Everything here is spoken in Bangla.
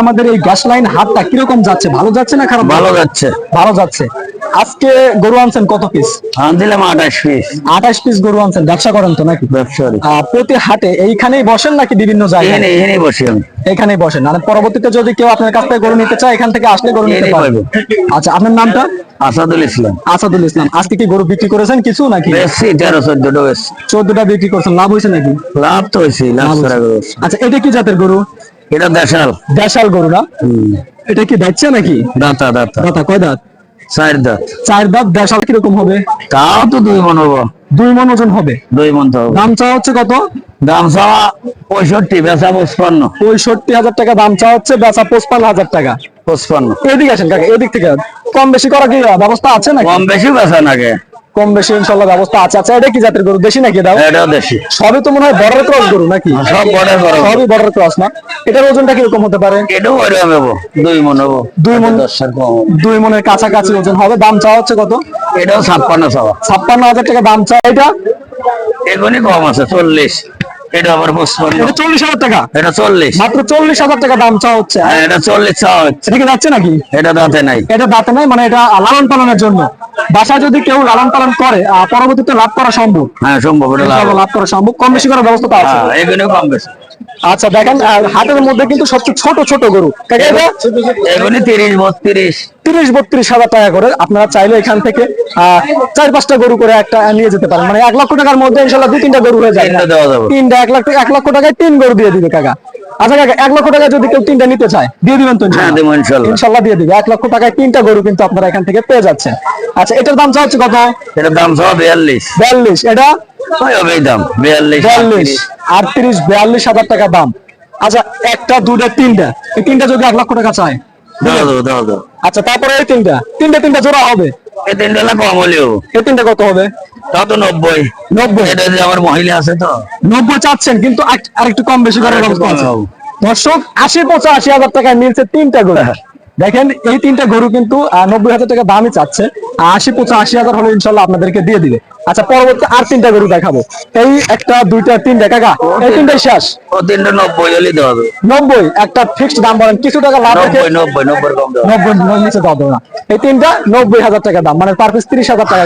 আমাদের এই গ্যাস লাইন হাটটা কীরকম যাচ্ছে? ভালো যাচ্ছে না খারাপ ভালো যাচ্ছে? ভালো যাচ্ছে। আজকে গরু আনছেন কত পিস আন দিলাম আঠাশ পিস আঠাশ পিস গরু আনছেন। ব্যবসা করেন তো নাকি? ব্যবসায়ী আহ, প্রতি হাটে এইখানেই বসেন নাকি বিভিন্ন জায়গায়? এখানে এখানে বসি আমি। এখানেই বসেন। আর পরবর্তীতে যদি কেউ আপনার কাছ থেকে গরু নিতে চায় এখান থেকে আসলে গরু নিতে পারবে। আচ্ছা আপনার নামটা? আসাদুল ইসলাম। আসাদুল ইসলাম। আজকে কি গরু বিক্রি করেছেন কিছু নাকি? তেরো চোদ্দটা চোদ্দটা বিক্রি করছেন। লাভ হয়েছে নাকি? লাভ তো হয়েছে লাভ। আচ্ছা এটা কি জাতের গরু? এটা দেশাল। দেশাল গরু না? এটা কি দাচ্ছে নাকি? দাতা দাতা। দাঁতা কয় দাঁত? চার দাঁত। চার দাঁত দেশাল কীরকম হবে? তাও তো দুই মন হব। দুই মন ওজন হবে? দুই মন তো দাম চাওয়া হচ্ছে কত? দাম চাওয়া পঁয়ষট্টি বেচা পঁচপান্ন। পঁয়ষট্টি হাজার টাকা দাম চাওয়া হচ্ছে বেচা পঁচপান্ন হাজার টাকা। পঁচপান্ন। এদিকে আসেন কাকা এদিক থেকে। কম বেশি করা কি ব্যবস্থা আছে না কম বেশি বেচা নাকি কম বেশি ইনশাল্লাহ ব্যবস্থা আছে। আচ্ছা এটা কি জাতের গরু? দেশি নাকি দাও এটাও দেশি। সবই তো মনে হয় বর্ডার ক্রস গরু নাকি? সব বড় বড় সবই বর্ডার ক্রস না? এটার ওজনটা কি কীরকম হতে পারে? এটাও ওইরকম হব দুই মন হব। দুই হব। দুই মনের কাছাকাছি ওজন হবে। দাম চাওয়া হচ্ছে কত? এটাও ছাপ্পান্ন চাওয়া। ছাপ্পান্ন হাজার টাকা দাম চাওয়া। এটা? এখনই কম আছে চল্লিশ। এটা আবার পঁচপান্ন এটা চল্লিশ হাজার টাকা। এটা চল্লিশ। মাত্র চল্লিশ হাজার টাকা দাম চা হচ্ছে এটা চল্লিশ চা হচ্ছে। এটা কি যাচ্ছে নাকি? এটা দাঁতে নাই। এটা দাঁতে নাই মানে এটা লালন পালনের জন্য। যদি কেউ লালন পালন করে পরবর্তীতে লাভ করা সম্ভব। হ্যাঁ সম্ভব এটা লাভ। করা সম্ভব। কম বেশি করার ব্যবস্থা তো আছে। হ্যাঁ কম বেশি। আচ্ছা দেখেন হাটের মধ্যে কিন্তু সবচেয়ে ছোট ছোট গরু। তিরিশ বত্রিশ। তিরিশ বত্রিশ হাজার টাকা করে আপনারা চাইলে এখান থেকে চার পাঁচটা গরু করে একটা নিয়ে যেতে পারেন। মানে এক লক্ষ টাকার মধ্যে ইনশাল্লাহ দু তিনটা গরু হয়ে যায়। তিনটা এক লাখ এক লক্ষ টাকায় তিন গরু দিয়ে দিবে কাকা। আচ্ছা কাকা এক লক্ষ টাকা যদি কেউ তিনটা নিতে চায় দিয়ে দিবেন তো হ্যাঁ ইনশাল্লাহ ইনশাল্লাহ দিয়ে দিবে। এক লক্ষ টাকায় তিনটা গরু কিন্তু আপনারা এখান থেকে পেয়ে যাচ্ছেন। আচ্ছা এটার দাম চা হচ্ছে কত? এটার দাম বিয়াল্লিশ। বিয়াল্লিশ এটা? দাম বিয়াল্লিশ বিয়াল্লিশ। আটত্রিশ বিয়াল্লিশ হাজার টাকা দাম। আচ্ছা একটা দুটা তিনটা। এই তিনটা যদি এক লক্ষ টাকা চায় আচ্ছা তারপরে এই তিনটা। তিনটা তিনটা জোড়া হবে? এই তিনটা না কম হলেও। এই তিনটা কত হবে? তাও তো নব্বই। নব্বই। এটা আমার মহিলা আছে তো। নব্বই চাচ্ছেন কিন্তু আক- আরেকটু কম বেশি কম দর্শক আশি পঁচাশি হাজার টাকায় মিলছে তিনটা গরু। দেখেন এই তিনটা গরু কিন্তু নব্বই হাজার টাকা দামই চাচ্ছে। আশি পঁচাশি হাজার হলে ইনশাল্লাহ আপনাদেরকে দিয়ে দিবে। আচ্ছা পরবর্তী আর তিনটা গরু দেখাবো। এই একটা দুইটা তিনটা কাকা এই তিনটাই শেষ? ও তিনটা নব্বই হলে দেওয়া হবে। নব্বই একটা ফিক্সড দাম বলেন কিছু টাকা লাভ নব্বই নব্বই নব্বই নব্বই নিচে দেওয়া না। এই তিনটা নব্বই হাজার টাকা দাম মানে পার পিস তিরিশ হাজার টাকা।